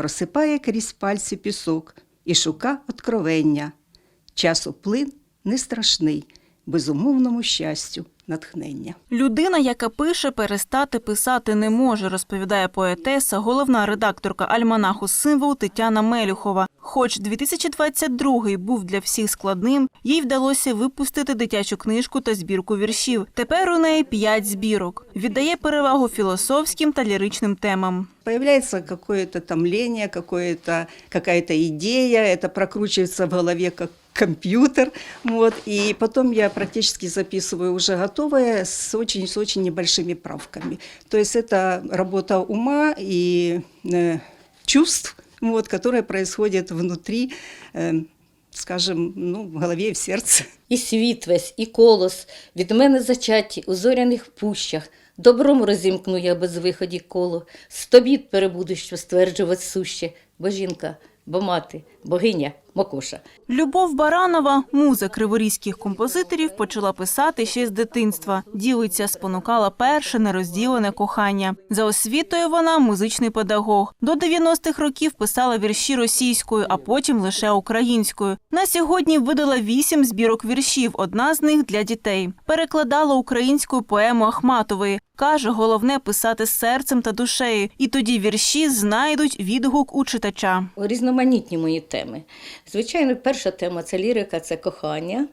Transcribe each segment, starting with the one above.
просипає крізь пальці пісок і шука откровення. Часу плин не страшний, безумовному щастю натхнення. Людина, яка пише, перестати писати не може, розповідає поетеса, головна редакторка альманаху «Символ» Тетяна Мелюхова. Хоч 2022 був для всіх складним, їй вдалося випустити дитячу книжку та збірку віршів. Тепер у неї п'ять збірок. Віддає перевагу філософським та ліричним темам. Появляется какое-то какое-то, какая-то идея, это прокручивается в голове как компьютер, вот, и потом я практически записываю уже готовое с очень, с очень небольшими правками. То есть это работа ума и э, чувств, вот, которая происходит внутри, э, скажем, ну, в голове и в сердце. І світ весь, і колос, від мене зачаті у зоряних пущах. Добром розімкну я без виході коло, сто бід перебуду, що стверджувати суще, бо жінка, бо мати, богиня, Мокоша. Любов Баранова, муза криворізьких композиторів, почала писати ще з дитинства. Ділиться, спонукала перше нерозділене кохання. За освітою вона музичний педагог. До 90-х років писала вірші російською, а потім лише українською. На сьогодні видала вісім збірок віршів. Одна з них для дітей. Перекладала українською поему Ахматової. Каже, головне писати серцем та душею, і тоді вірші знайдуть відгук у читача. Різноманітні мої теми. Звичайно, перша тема це лірика, це кохання.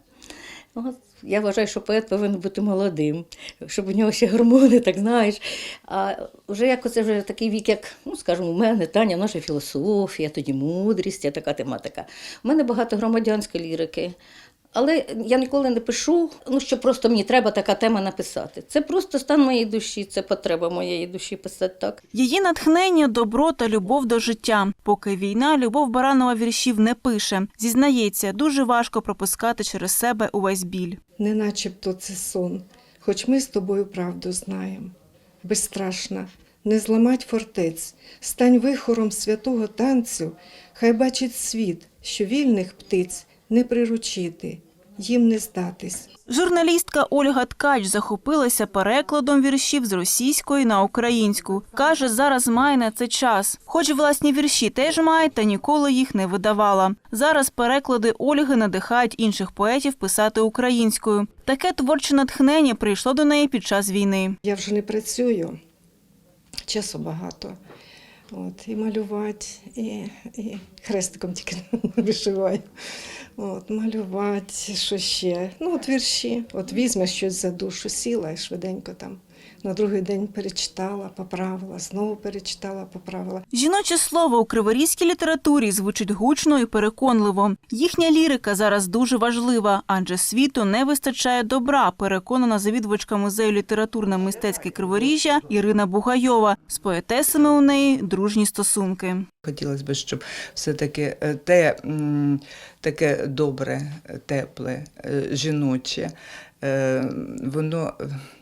От, я вважаю, що поет повинен бути молодим, щоб у нього ще гормони, так знаєш. А вже як оце вже такий вік, як, ну скажімо, у мене Таня, наша філософія, тоді мудрість, я така тематика. У мене багато громадянської лірики. Але я ніколи не пишу, ну що просто мені треба така тема написати. Це просто стан моєї душі, це потреба моєї душі писати так. Її натхнення, добро та любов до життя. Поки війна, Любов Баранова віршів не пише. Зізнається, дуже важко пропускати через себе увесь біль. не начебто це сон, хоч ми з тобою правду знаємо. Безстрашна, не зламать фортець, стань вихором святого танцю, хай бачить світ, що вільних птиць не приручити, їм не здатись. Журналістка Ольга Ткач захопилася перекладом віршів з російської на українську. Каже, зараз має на це час. Хоч власні вірші теж має, та ніколи їх не видавала. Зараз переклади Ольги надихають інших поетів писати українською. Таке творче натхнення прийшло до неї під час війни. Я вже не працюю, часу багато. От, і малювати, і, і хрестиком тільки вишиваю. От, малювати, що ще. Ну, от вірші. От візьмеш щось за душу, сіла і швиденько там. На другий день перечитала, поправила, знову перечитала, поправила. Жіноче слово у криворізькій літературі звучить гучно і переконливо. Їхня лірика зараз дуже важлива, адже світу не вистачає добра, переконана завідувачка музею літературно-мистецьке Криворіжжя Ірина Бугайова. З поетесами у неї дружні стосунки. Хотілося б, щоб все-таки е, те таке добре, тепле, е, жіноче, воно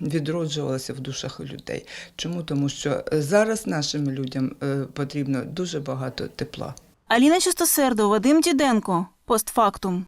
відроджувалося в душах людей. Чому? Тому що зараз нашим людям е, потрібно дуже багато тепла. Аліна Чистосердо, Вадим Діденко. Постфактум.